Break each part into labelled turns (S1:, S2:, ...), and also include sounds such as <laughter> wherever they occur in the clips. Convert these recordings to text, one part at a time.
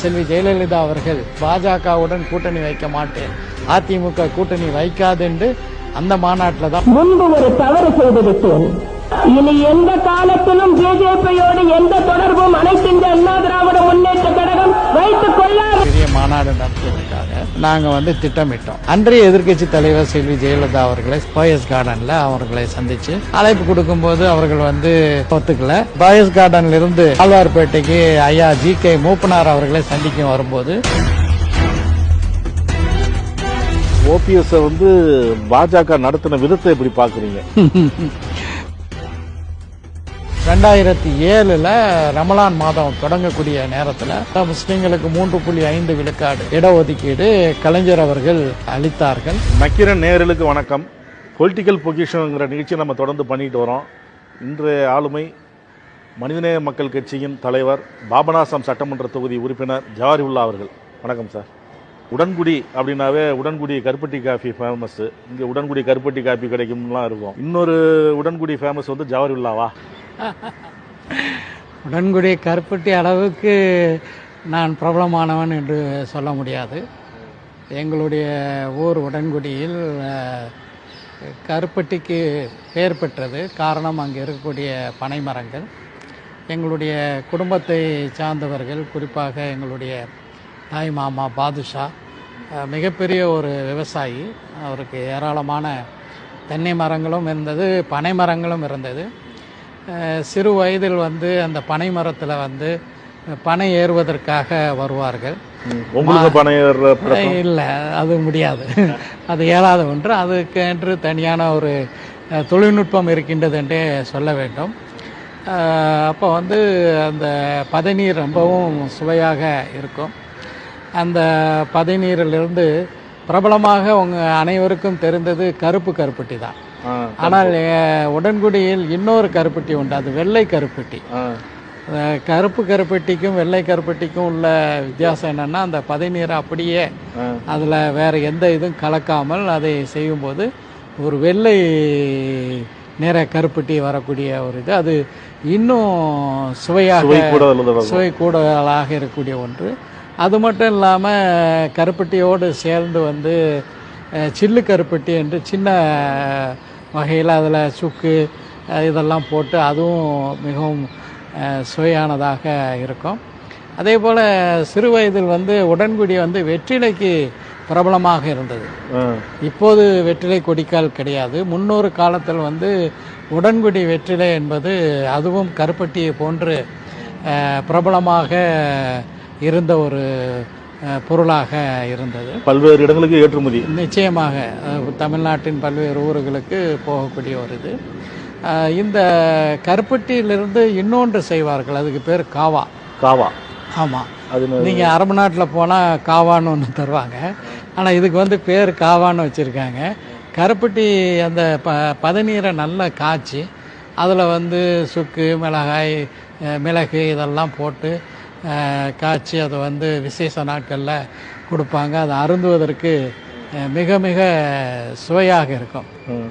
S1: செல்வி ஜெயலலிதா அவர்கள் பாஜகவுடன் கூட்டணி வைக்க மாட்டேன். அதிமுக கூட்டணி வைக்காது என்று அந்த மாநாட்டில் தான்
S2: முன்பு ஒரு தவறு செய்துவிட்டேன் இனி எந்த காலத்திலும் பிஜேபியோடு எந்த தொடர்பும் அனைத்து இந்திய அண்ணா திராவிட முன்னேற்ற கழகம் வைத்துக் கொள்ளாது.
S1: பெரிய மாநாடு நடத்துவதற்காக நாங்க வந்து திட்டமிட்டோம். அன்றைய எதிர்க்கட்சி தலைவர் செல்வி ஜெயலலிதா அவர்களை பாயஸ் கார்டன்ல அவர்களை சந்திச்சு அழைப்பு கொடுக்கும்போது அவர்கள் வந்து ஒத்துக்கல. பாயஸ் கார்டன்ல இருந்து ஆழ்வார்பேட்டைக்கு ஐயா ஜி கே மூப்பனார் அவர்களை சந்திக்க வரும்போது
S3: ஓபிஎஸ் வந்து பாஜக நடத்தின விதத்தை எப்படி பாக்குறீங்க <laughs>
S1: ரெண்டாயிரத்தி ஏழுல ரமலான் மாதம் தொடங்கக்கூடிய நேரத்தில் முஸ்லிம்களுக்கு மூன்று புள்ளி ஐந்து விழுக்காடு இடஒதுக்கீடு கலைஞர் அவர்கள் அளித்தார்கள்.
S3: நக்கிரன் நேயர்களுக்கு வணக்கம். பொலிட்டிக்கல் பொசிஷனுங்கிற நிகழ்ச்சியை நம்ம தொடர்ந்து பண்ணிட்டு வரோம். இன்றைய ஆளுமை மனிதநேய மக்கள் கட்சியின் தலைவர் பாபநாசம் சட்டமன்ற தொகுதி உறுப்பினர் ஜவாரிவுல்லா அவர்கள். வணக்கம் சார். உடன்குடி அப்படின்னாவே உடன்குடி கருப்பட்டி காஃபி ஃபேமஸ் இங்கே உடன்குடி கருப்பட்டி காஃபி கிடைக்கும்லாம் இருக்கும். இன்னொரு உடன்குடி ஃபேமஸ் வந்து ஜவாரிவுல்லாவா
S1: உடன்குடி கருப்பட்டி அளவுக்கு நான் பிரபலமானவன் என்று சொல்ல முடியாது. எங்களுடைய ஊர் உடன்குடியில் கருப்பட்டிக்கு பெயர் பெற்றது. காரணம் அங்கே இருக்கக்கூடிய பனை மரங்கள் எங்களுடைய குடும்பத்தை சார்ந்தவர்கள் குறிப்பாக எங்களுடைய தாய் மாமா பாதுஷா மிகப்பெரிய ஒரு விவசாயி. அவருக்கு ஏராளமான தென்னை மரங்களும் இருந்தது பனை மரங்களும் இருந்தது. சிறு வயதில் வந்து அந்த பனை மரத்தில் வந்து பனை ஏறுவதற்காக வருவார்கள். இல்லை அது முடியாது. <laughs> அது இயலாத ஒன்று. அதுக்கென்று தனியான ஒரு தொழில்நுட்பம் இருக்கின்றது என்றே சொல்ல வேண்டும். அப்போ வந்து அந்த பதநீர் ரொம்பவும் சுவையாக இருக்கும். அந்த பதநீரிலிருந்து பிரபலமாக உங்கள் அனைவருக்கும் தெரிந்தது கருப்பு கருப்பட்டி தான். ஆனால் உடன்குடியில் இன்னொரு கருப்பட்டி உண்டு. அது வெள்ளை கருப்பட்டி. கருப்பு கருப்பட்டிக்கும் வெள்ளை கருப்பட்டிக்கும் உள்ள வித்தியாசம் என்னன்னா அந்த பதநீரை அப்படியே அதில் வேற எந்த இதுவும் கலக்காமல் அதை செய்யும்போது ஒரு வெள்ளை நிற கருப்பட்டி வரக்கூடிய ஒரு இது. அது இன்னும் சுவையாக
S3: சுவை
S1: கூடுதலாக இருக்கக்கூடிய ஒன்று. அது மட்டும் இல்லாமல் கருப்பட்டியோடு சேர்ந்து வந்து சில்லு கருப்பட்டி என்று சின்ன வகையில் அதில் சுக்கு இதெல்லாம் போட்டு அதுவும் மிகவும் சுவையானதாக இருக்கும். அதே போல் சிறு வயதில் வந்து உடன்குடி வந்து வெற்றிலைக்கு பிரபலமாக இருந்தது. இப்போது வெற்றிலை கொடிக்கால் கிடையாது. முன்னொரு காலத்தில் வந்து உடன்குடி வெற்றிலை என்பது அதுவும் கருப்பட்டியை போன்று பிரபலமாக இருந்த ஒரு பொருளாக இருந்தது.
S3: பல்வேறு இடங்களுக்கு ஏற்றுமதி.
S1: நிச்சயமாக தமிழ்நாட்டின் பல்வேறு ஊர்களுக்கு போகக்கூடிய ஒரு இது. இந்த கருப்பட்டியிலிருந்து இன்னொன்று செய்வார்கள். அதுக்கு பேர் காவா.
S3: காவா.
S1: ஆமாம்
S3: அது
S1: நீங்கள் அரபு நாட்டில் போனால் காவான்னு ஒன்று தருவாங்க. ஆனால் இதுக்கு வந்து பேர் காவான்னு வச்சுருக்காங்க. கருப்பட்டி அந்த ப பதநீரை நல்லா காய்ச்சி அதில் வந்து சுக்கு மிளகாய் மிளகு இதெல்லாம் போட்டு காய்ச்சி அதை வந்து விசேஷ நாட்களில் கொடுப்பாங்க. அதை அருந்துவதற்கு மிக மிக சுவையாக இருக்கும்.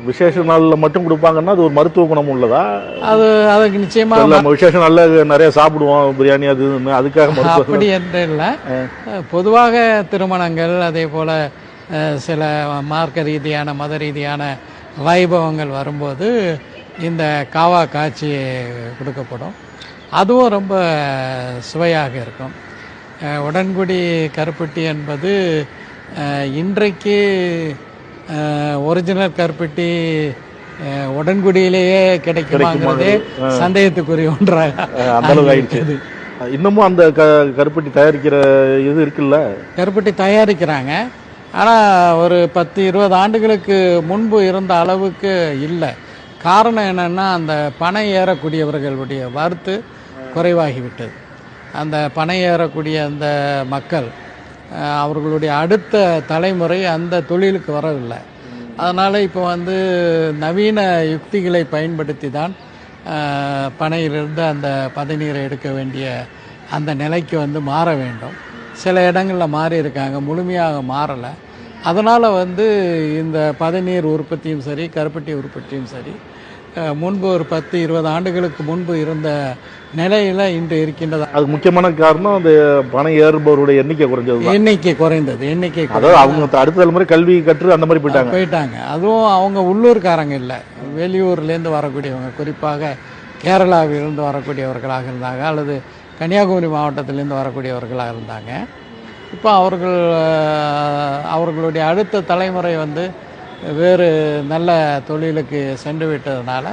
S3: விசேஷ நாள்ல மட்டும் கொடுப்பாங்கன்னா அது ஒரு மருத்துவ குணம் உள்ளதா?
S1: அது அதுக்கு நிச்சயமாக
S3: நம்ம விசேஷ நாள்ல நிறைய சாப்பிடுவோம் பிரியாணி அது அதுக்காக
S1: அப்படி என்று இல்லை. பொதுவாக திருமணங்கள் அதே போல சில மார்க்க ரீதியான மத ரீதியான வைபவங்கள் வரும்போது இந்த காவா காய்ச்சி கொடுக்கப்படும். அதுவும் ரொம்ப சுவையாக இருக்கும். உடன்குடி கருப்பட்டி என்பது இன்றைக்கு ஒரிஜினல் கருப்பட்டி உடன்குடியிலேயே கிடைக்குமாங்கிறதே சந்தேகத்துக்குரிய ஒன்றாக
S3: ஆயிடுச்சு. இன்னமும் அந்த க- கருப்பட்டி தயாரிக்கிற இது இருக்குல்ல?
S1: கருப்பட்டி தயாரிக்கிறாங்க. ஆனால் ஒரு பத்து இருபது ஆண்டுகளுக்கு முன்பு இருந்த அளவுக்கு இல்லை. காரணம் என்னன்னா அந்த பனை ஏறக்கூடியவர்களுடைய வரத்து குறைவாகிவிட்டது. அந்த பனை ஏறக்கூடிய அந்த மக்கள் அவர்களுடைய அடுத்த தலைமுறை அந்த தொழிலுக்கு வரவில்லை. அதனால் இப்போ வந்து நவீன யுக்திகளை பயன்படுத்தி தான் பனையிலிருந்து அந்த பதநீரை எடுக்க வேண்டிய அந்த நிலைக்கு வந்து மாற வேண்டும். சில இடங்களில் மாறி இருக்காங்க முழுமையாக மாறலை. அதனால் வந்து இந்த பதநீர் உற்பத்தியும் சரி கருப்பட்டி உற்பத்தியும் சரி முன்பு ஒரு பத்து இருபது ஆண்டுகளுக்கு முன்பு இருந்த நிலையில் இன்று இருக்கின்றது.
S3: அதுக்கு முக்கியமான காரணம் அந்த பணம் ஏறுபவருடைய எண்ணிக்கை குறைஞ்சது
S1: எண்ணிக்கை குறைந்தது எண்ணிக்கை
S3: அதாவது அவங்க அடுத்த தலைமுறை கல்வி கற்று அந்த மாதிரி போயிட்டாங்க.
S1: போயிட்டாங்க. அதுவும் அவங்க உள்ளூர்காரங்க இல்லை. வெளியூர்லேருந்து வரக்கூடியவங்க குறிப்பாக கேரளாவிலிருந்து வரக்கூடியவர்களாக இருந்தாங்க அல்லது கன்னியாகுமரி மாவட்டத்திலேருந்து வரக்கூடியவர்களாக இருந்தாங்க. இப்போ அவர்கள் அவர்களுடைய அடுத்த தலைமுறை வந்து வேறு நல்ல தொழிலுக்கு சென்று விட்டதுனால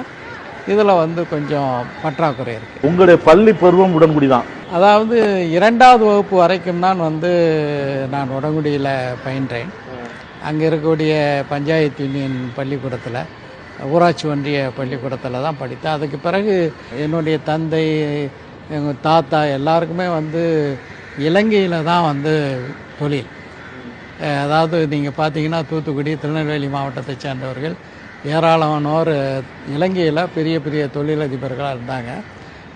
S1: இதில் வந்து கொஞ்சம் பற்றாக்குறை இருக்குது
S3: உங்களுடைய பள்ளி பருவம் உடன்குடி தான்.
S1: அதாவது இரண்டாவது வகுப்பு வரைக்கும் தான் வந்து நான் உடங்குடியில் பயின்றேன். அங்கே இருக்கக்கூடிய பஞ்சாயத்து யூனியன் பள்ளிக்கூடத்தில் ஊராட்சி ஒன்றிய பள்ளிக்கூடத்தில் தான் படித்தேன். அதுக்கு பிறகு என்னுடைய தந்தை எங்கள் தாத்தா எல்லாருக்குமே வந்து இலங்கையில் தான் வந்து தொழில். அதாவது நீங்கள் பார்த்தீங்கன்னா தூத்துக்குடி திருநெல்வேலி மாவட்டத்தை சேர்ந்தவர்கள். ஏராளமானோர் இலங்கையில் பெரிய பெரிய தொழிலதிபர்களாக இருந்தாங்க.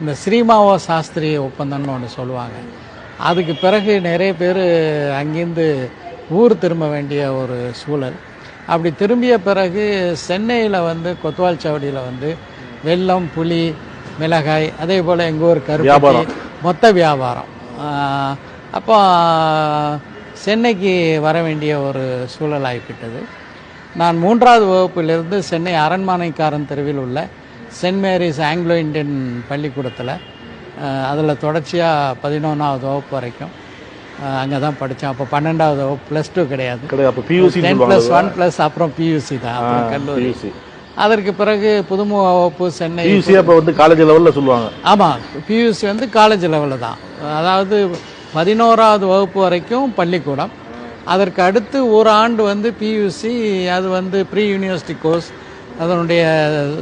S1: இந்த ஸ்ரீமாவோ சாஸ்திரி ஒப்பந்தம்னு ஒன்று சொல்லுவாங்க. அதுக்கு பிறகு நிறைய பேர் அங்கேருந்து ஊர் திரும்ப வேண்டிய ஒரு சூழல். அப்படி திரும்பிய பிறகு சென்னையில் வந்து கொத்வால் சாவடியில் வந்து வெல்லம் புளி மிளகாய் அதே போல் எங்கள் ஊர்
S3: வியாபாரம்.
S1: மொத்த வியாபாரம். அப்போ சென்னைக்கு வர வேண்டிய ஒரு சூழல் ஆகிவிட்டது. நான் மூன்றாவது வகுப்பிலிருந்து சென்னை அரண்மனைக்காரன் தெருவில் உள்ள சென்ட் மேரிஸ் ஆங்கிலோ இந்தியன் பள்ளிக்கூடத்தில் அதில் தொடர்ச்சியாக பதினொன்றாவது வகுப்பு வரைக்கும் அங்கே தான் படித்தேன் அப்போ பன்னெண்டாவது வகுப்பு ப்ளஸ் டூ கிடையாது.
S3: கிடையாது. அப்போ PUC
S1: ten plus one plus அப்புறம் பியூசி தான். அப்புறம் கல்லூரி. அதற்கு பிறகு புதுமுக வகுப்பு சென்னை
S3: பியூசி அப்போ வந்து காலேஜ் லெவலில் சொல்லுவாங்க.
S1: ஆமாம் பியூசி வந்து காலேஜ் லெவலில் தான். அதாவது பதினோராவது வகுப்பு வரைக்கும் பள்ளிக்கூடம். அதற்கு அடுத்து ஒரு ஆண்டு வந்து பியூசி அது வந்து ப்ரீ யூனிவர்சிட்டி கோர்ஸ் அதனுடைய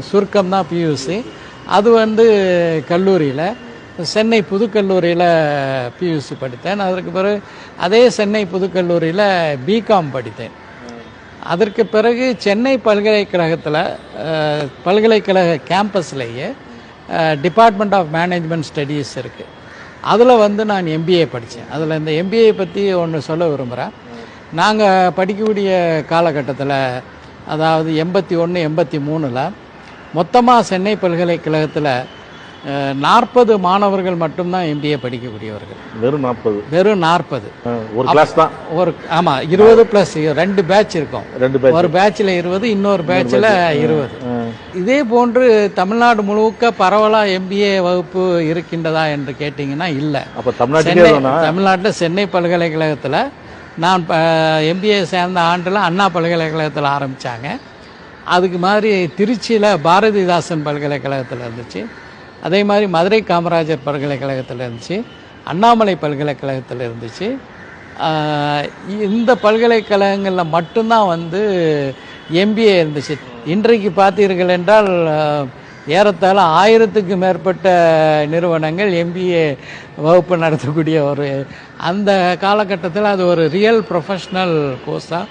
S1: சுருக்கம் தான் பியூசி அது வந்து கல்லூரியில் சென்னை புதுக்கல்லூரியில் பியூசி படித்தேன். அதற்கு பிறகு அதே சென்னை புதுக்கல்லூரியில் பிகாம் படித்தேன். அதற்கு பிறகு சென்னை பல்கலைக்கழகத்தில் பல்கலைக்கழக கேம்பஸ்லேயே டிபார்ட்மெண்ட் ஆஃப் மேனேஜ்மெண்ட் ஸ்டடீஸ் இருக்குது அதில் வந்து நான் எம்பிஏ படித்தேன் அதில் இந்த எம்பிஏ பற்றி ஒன்று சொல்ல விரும்புகிறேன் நாங்கள் படிக்கக்கூடிய காலகட்டத்தில் அதாவது எண்பத்தி ஒன்று எண்பத்தி மூணில் மொத்தமாக சென்னை பல்கலைக்கழகத்தில் நாற்பது மாணவர்கள் மட்டும்தான் எம்பிஏ படிக்கக்கூடியவர்கள்.
S3: வெறும் நாற்பது.
S1: வெறும் நாற்பது.
S3: ஒரு கிளாஸ் தான்.
S1: ஒரு ஆமாம் இருபது ப்ளஸ் ரெண்டு பேட்ச் இருக்கும்.
S3: ரெண்டு
S1: ஒரு பேட்சில் இருபது இன்னொரு பேட்சில் இருபது. இதே போன்று தமிழ்நாடு முழுக்க பரவலாக எம்பிஏ வகுப்பு இருக்கின்றதா என்று கேட்டிங்கன்னா இல்லை.
S3: அப்போ வேணா
S1: தமிழ்நாட்டில் சென்னை பல்கலைக்கழகத்தில் நான் எம்பிஏ சேர்ந்த ஆண்டில் அண்ணா பல்கலைக்கழகத்தில் ஆரம்பித்தாங்க அதுக்கு மாதிரி திருச்சியில் பாரதிதாசன் பல்கலைக்கழகத்தில் இருந்துச்சு. அதே மாதிரி மதுரை காமராஜர் பல்கலைக்கழகத்தில் இருந்துச்சு அண்ணாமலை பல்கலைக்கழகத்தில் இருந்துச்சு. இந்த பல்கலைக்கழகங்களில் மட்டும்தான் வந்து எம்பிஏ இருந்துச்சு. இன்றைக்கு பார்த்தீர்கள் என்றால் ஏறத்தாழ ஆயிரத்துக்கு மேற்பட்ட நிறுவனங்கள் எம்பிஏ வகுப்பு நடத்தக்கூடிய ஒரு அந்த காலகட்டத்தில் அது ஒரு ரியல் ப்ரொஃபஷ்னல் கோர்ஸாக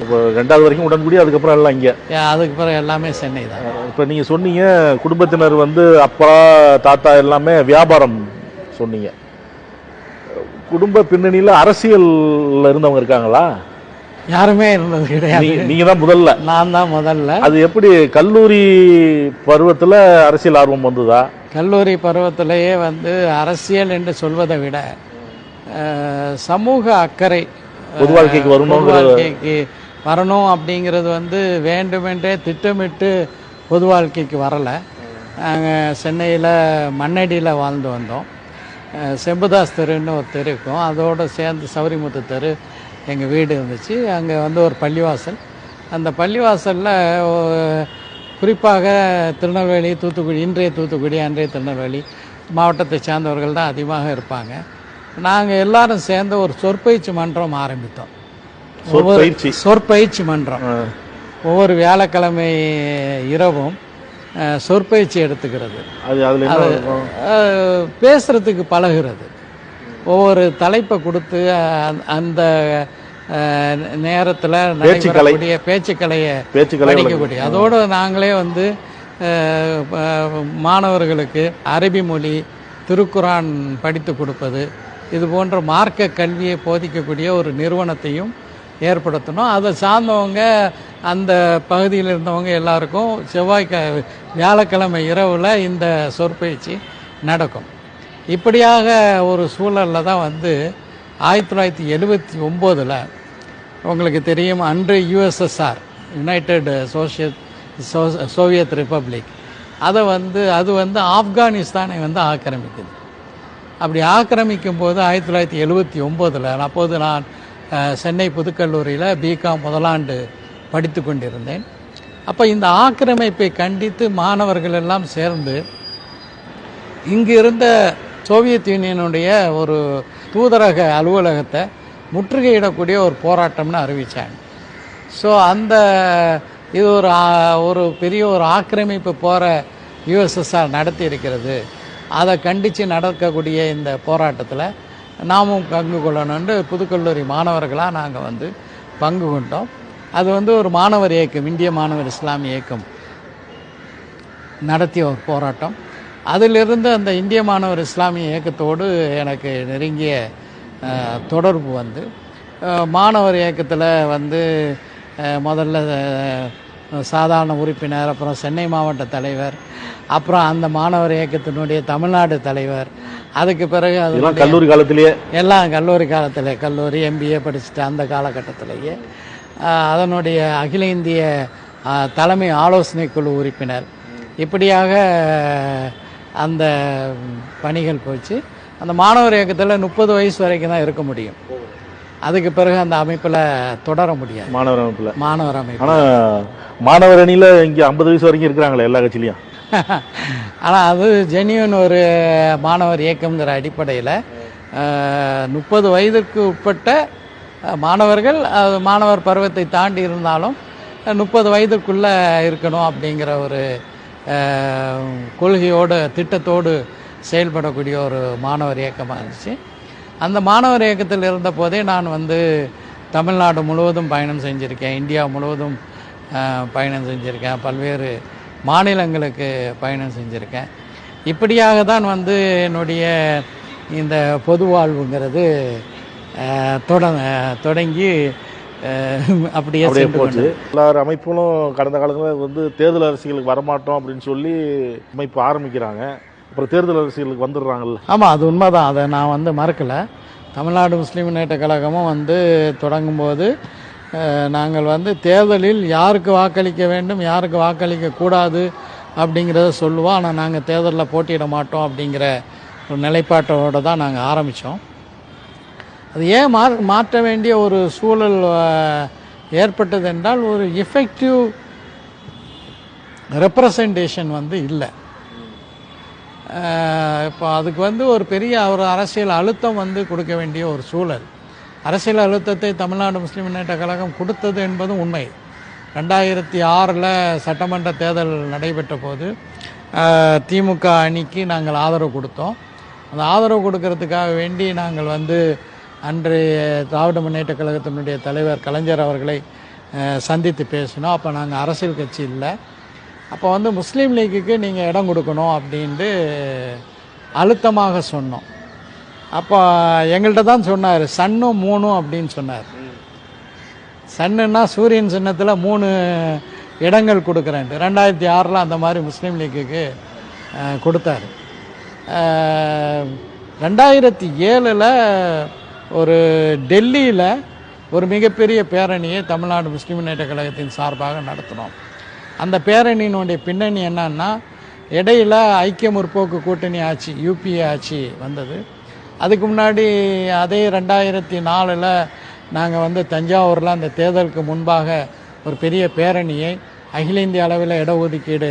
S3: இப்போ ரெண்டாவது வரைக்கும் உடன்குடி அதுக்கப்புறம் எல்லாம் இங்கே.
S1: அதுக்கு பிறகு எல்லாமே சென்னை தான்.
S3: இப்போ நீங்கள் சொன்னீங்க குடும்பத்தினர் வந்து அப்பா தாத்தா எல்லாமே வியாபாரம் சொன்னீங்க. குடும்ப பின்னணியில் அரசியல்ல இருந்தவங்க இருக்காங்களா?
S1: யாருமே இருந்தது கிடையாது.
S3: நீ- நீங்க தான் முதல்ல.
S1: நான் தான் முதல்ல.
S3: அது எப்படி கல்லூரி பருவத்தில் அரசியல் ஆர்வம் வந்ததா?
S1: கல்லூரி பருவத்திலேயே வந்து அரசியல் என்று சொல்வதை விட சமூக அக்கறை
S3: பொது வாழ்க்கைக்கு
S1: பொது வாழ்க்கைக்கு வரணும் அப்படிங்கிறது வந்து வேண்டுமென்றே திட்டமிட்டு பொது வாழ்க்கைக்கு வரலை. நாங்கள் சென்னையில் மண்ணடியில் வாழ்ந்து வந்தோம். செம்புதாஸ் தெருன்னு ஒரு தெரு இருக்கும். அதோடு சேர்ந்து சௌரிமுத்து தெரு எங்கள் வீடு இருந்துச்சு. அங்கே வந்து ஒரு பள்ளிவாசல். அந்த பள்ளிவாசலில் குறிப்பாக திருநெல்வேலி தூத்துக்குடி இன்றைய தூத்துக்குடி அன்றைய திருநெல்வேலி மாவட்டத்தை சேர்ந்தவர்கள் தான் அதிகமாக இருப்பாங்க. நாங்கள் எல்லாரும் சேர்ந்து ஒரு சொற்பயிற்சி மன்றம் ஆரம்பித்தோம்.
S3: சொற்பயிற்சி.
S1: சொற்பயிற்சி மன்றம். ஒவ்வொரு வியாழக்கிழமை இரவும் சொற்பயிற்சி எடுத்துக்கிறது.
S3: அது
S1: பேசுறதுக்கு பழகுறது. ஒவ்வொரு தலைப்பை கொடுத்து அந்த நேரத்தில். நடைபெறக்கூடிய பேச்சுக்கலையை
S3: பேச்சுக்கலை
S1: படிக்கக்கூடிய. அதோடு நாங்களே வந்து மாணவர்களுக்கு அரபி மொழி திருக்குரான் படித்து கொடுப்பது இது போன்ற மார்க்க கல்வியை போதிக்கக்கூடிய ஒரு நிறுவனத்தையும் ஏற்படுத்தணும். அதை சார்ந்தவங்க அந்த பகுதியில் இருந்தவங்க எல்லாருக்கும் செவ்வாய்க்க வியாழக்கிழமை இரவில் இந்த சொற்பயிற்சி நடக்கும். இப்படியாக ஒரு சூழலில் தான் வந்து ஆயிரத்தி தொள்ளாயிரத்தி எழுபத்தி ஒம்போதில் உங்களுக்கு தெரியும் அன்று USSR united social soviet republic அதை வந்து அது வந்து ஆப்கானிஸ்தானை வந்து ஆக்கிரமிக்குது. அப்படி ஆக்கிரமிக்கும் போது ஆயிரத்தி தொள்ளாயிரத்தி எழுபத்தி ஒம்போதில் அப்போது நான் சென்னை புதுக்கல்லூரியில் பிகாம் முதலாண்டு படித்து கொண்டிருந்தேன் அப்போ இந்த ஆக்கிரமிப்பை கண்டித்து மாணவர்கள் எல்லாம் சேர்ந்து இங்கு இருந்த சோவியத் யூனியனுடைய ஒரு தூதரக அலுவலகத்தை முற்றுகையிடக்கூடிய ஒரு போராட்டம்னு அறிவித்தாங்க ஸோ அந்த இது ஒரு ஒரு பெரிய ஒரு ஆக்கிரமிப்பு போகிற யுஎஸ்எஸ்ஆர் நடத்தி இருக்கிறது அதை கண்டித்து நடக்கக்கூடிய இந்த போராட்டத்தில் நாமும் பங்கு கொள்ளணும்னு புதுக்கல்லூரி மாணவர்களாக நாங்கள் வந்து பங்கு கொண்டோம். அது வந்து ஒரு மாணவர் இயக்கம் இந்திய மாணவர் இஸ்லாமிய இயக்கம் நடத்திய ஒரு போராட்டம். அதிலிருந்து அந்த இந்திய மாணவர் இஸ்லாமிய இயக்கத்தோடு எனக்கு நெருங்கிய தொடர்பு வந்து. மாணவர் இயக்கத்தில் வந்து முதல்ல சாதாரண உறுப்பினர் அப்புறம் சென்னை மாவட்ட தலைவர் அப்புறம் அந்த மாணவர் இயக்கத்தினுடைய தமிழ்நாடு தலைவர் அதுக்கு பிறகு அது
S3: கல்லூரி காலத்திலேயே?
S1: எல்லாம் கல்லூரி காலத்தில் கல்லூரி எம்பிஏ படிச்சுட்டு அந்த காலகட்டத்திலேயே. அதனுடைய அகில இந்திய தலைமை ஆலோசனை குழு உறுப்பினர். இப்படியாக அந்த பணிகள் போச்சு. அந்த மாணவர் இயக்கத்தில் முப்பது வயசு வரைக்கும் தான் இருக்க முடியும். அதுக்கு பிறகு அந்த அமைப்பில் தொடர முடியாது.
S3: மாணவர் அமைப்புல.
S1: மாணவர் அமைப்பு.
S3: ஆனா மாணவர் அணியில இங்க ஐம்பது வயசு வரைக்கும் இருக்கிறாங்களே எல்லா கட்சியிலையும்?
S1: ஆனால் அது ஜெனியூன் ஒரு மாணவர் இயக்கம்ங்கிற அடிப்படையில் முப்பது வயதுக்கு உட்பட்ட மாணவர்கள் அது மாணவர் பருவத்தை தாண்டி இருந்தாலும் முப்பது வயதுக்குள்ளே இருக்கணும் அப்படிங்கிற ஒரு கொள்கையோடு திட்டத்தோடு செயல்படக்கூடிய ஒரு மாணவர் இயக்கமாக இருந்துச்சு. அந்த மாணவர் இயக்கத்தில் இருந்த போதே நான் வந்து தமிழ்நாடு முழுவதும் பயணம் செஞ்சுருக்கேன். இந்தியா முழுவதும் பயணம் செஞ்சுருக்கேன். பல்வேறு மாநிலங்களுக்கு பயணம் செஞ்சுருக்கேன். இப்படியாக தான் வந்து என்னுடைய இந்த பொது வாழ்வுங்கிறது தொடங்கி அப்படியே
S3: போச்சு. எல்லார் அமைப்புகளும் கடந்த காலங்களில் வந்து தேர்தல் அரசியலுக்கு வரமாட்டோம் அப்படின்னு சொல்லி அமைப்பு ஆரம்பிக்கிறாங்க. அப்புறம் தேர்தல் அரசியலுக்கு வந்துடுறாங்கல்ல.
S1: ஆமாம் அது உண்மைதான். அதை நான் வந்து மறக்கலை. தமிழ்நாடு முஸ்லீம் முன்னேற்ற கழகமும் வந்து தொடங்கும்போது நாங்கள் வந்து தேர்தலில் யாருக்கு வாக்களிக்க வேண்டும் யாருக்கு வாக்களிக்க கூடாது அப்படிங்கிறத சொல்லுவோம் ஆனால் நாங்கள் தேர்தலில் போட்டியிட மாட்டோம் அப்படிங்கிற ஒரு நிலைப்பாட்டோடு தான் நாங்கள் ஆரம்பித்தோம் அது ஏன் மா மாற்ற வேண்டிய ஒரு சூழல் ஏற்பட்டது என்றால் ஒரு எஃபெக்டிவ் ரெப்ரசன்டேஷன் வந்து இல்லை. இப்போ அதுக்கு வந்து ஒரு பெரிய ஒரு அரசியல் அழுத்தம் வந்து கொடுக்க வேண்டிய ஒரு சூழல். அரசியல் அழுத்தத்தை தமிழ்நாடு முஸ்லீம் முன்னேற்ற கழகம் கொடுத்தது என்பதும் உண்மை. ரெண்டாயிரத்தி ஆறில் சட்டமன்ற தேர்தல் நடைபெற்ற போது திமுக அணிக்கு நாங்கள் ஆதரவு கொடுத்தோம். அந்த ஆதரவு கொடுக்கறதுக்காக வேண்டி நாங்கள் வந்து அன்று திராவிட முன்னேற்ற கழகத்தினுடைய தலைவர் கலைஞர் அவர்களை சந்தித்து பேசினோம். அப்போ நாங்கள் அரசியல் கட்சி இல்லை. அப்போ வந்து முஸ்லீம் லீக்குக்கு நீங்கள் இடம் கொடுக்கணும் அப்படின்ட்டு அழுத்தமாக சொன்னோம். அப்போ எங்கள்கிட்ட தான் சொன்னார் சன்னும் மூணும் அப்படின்னு சொன்னார். சன்னுன்னா சூரியன் சின்னத்தில் மூணு இடங்கள் கொடுக்குறேன்ட்டு. ரெண்டாயிரத்தி ஆறில் அந்த மாதிரி முஸ்லீம் லீக்குக்கு கொடுத்தார். கொடுத்தாரு ரெண்டாயிரத்தி ஏழில் ஒரு டெல்லியில் ஒரு மிகப்பெரிய பேரணியை தமிழ்நாடு முஸ்லீம் முன்னேற்ற கழகத்தின் சார்பாக நடத்தினோம். அந்த பேரணியினுடைய பின்னணி என்னன்னா இடையில ஐக்கிய முற்போக்கு கூட்டணி ஆட்சி யூபிஏ ஆட்சி வந்தது. அதுக்கு முன்னாடி அதே ரெண்டாயிரத்தி நாலில் நாங்கள் வந்து தஞ்சாவூரில் அந்த தேர்தலுக்கு முன்பாக ஒரு பெரிய பேரணியை அகில இந்திய அளவில் இடஒதுக்கீடு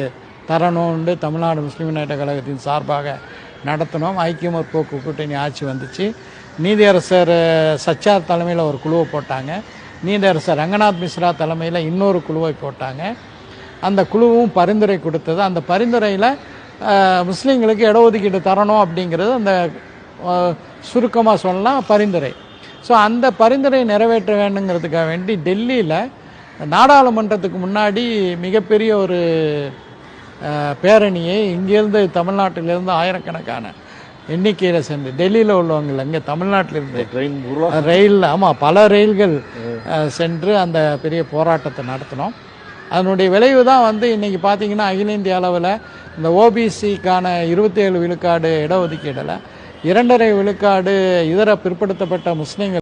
S1: தரணும்னு தமிழ்நாடு முஸ்லீம் முன்னேற்ற கழகத்தின் சார்பாக நடத்தினோம். ஐக்கிய முற்போக்கு கூட்டணி ஆட்சி வந்துச்சு. நீதியரசர் சச்சார் தலைமையில் ஒரு குழுவை போட்டாங்க. நீதியரசர் ரங்கநாத் மிஸ்ரா தலைமையில் இன்னொரு குழுவை போட்டாங்க. அந்த குழுவும் பரிந்துரை கொடுத்தது. அந்த பரிந்துரையில் முஸ்லீம்களுக்கு இடஒதுக்கீடு தரணும் அப்படிங்கிறது அந்த சுருக்கமாக சொல்லலாம் பரிந்துரை. ஸோ அந்த பரிந்துரை நிறைவேற்ற வேண்டுங்கிறதுக்காக வேண்டி டெல்லியில் நாடாளுமன்றத்துக்கு முன்னாடி மிகப்பெரிய ஒரு பேரணியை இங்கேருந்து தமிழ்நாட்டிலிருந்து ஆயிரக்கணக்கான எண்ணிக்கையில் சென்று டெல்லியில் உள்ளவங்க இங்கே தமிழ்நாட்டிலிருந்து
S3: ட்ரெயின் உருவா
S1: ரயில் ஆமாம் பல ரயில்கள் சென்று அந்த பெரிய போராட்டத்தை நடத்தினோம். அதனுடைய விளைவு தான் வந்து இன்றைக்கி பார்த்தீங்கன்னா அகில இந்திய அளவில் இந்த ஓபிசிக்கான இருபத்தேழு விழுக்காடு இடஒதுக்கீடில் இரண்டரை விழுக்காடு இதர பிற்படுத்தப்பட்ட முஸ்லீம்கள்